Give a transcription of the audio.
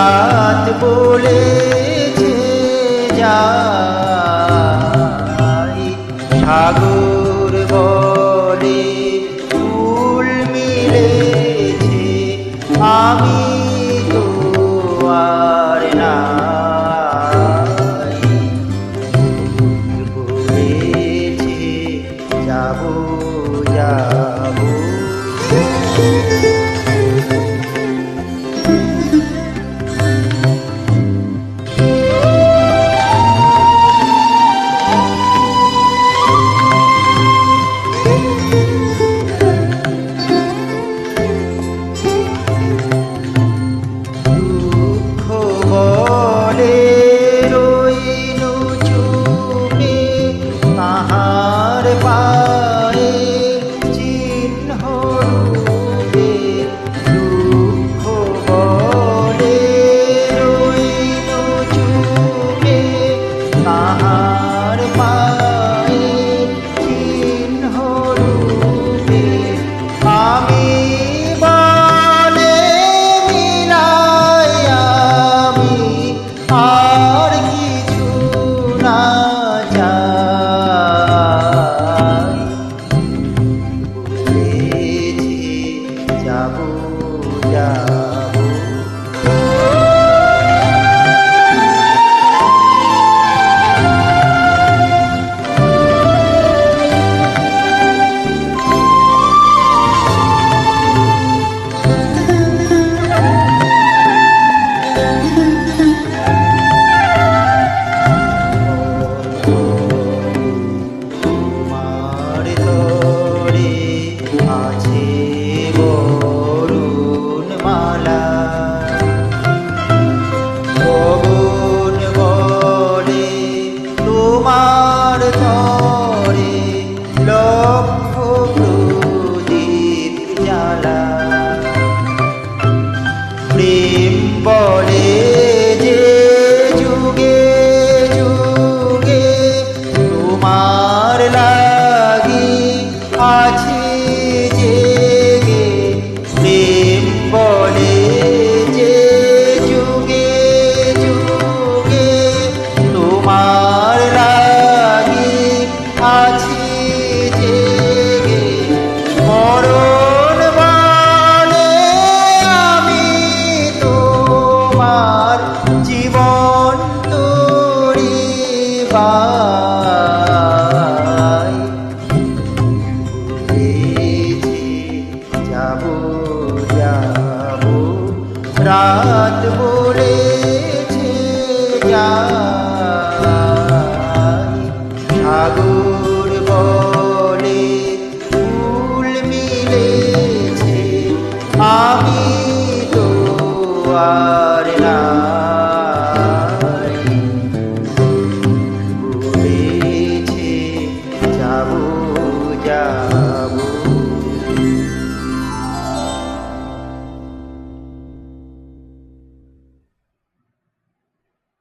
রাত বলেছে যাই সাগর বলে ফুল মিলেছে আমি তো আর নাই। বলেছে যাব যাব। তাহার পায়ে চিহ্ন রূপে দুঃখ বলে রইনু চুপে। তাহার পায়ে চিহ্ন রূপে আমি বলে মিলাই রাত বলেছে যাই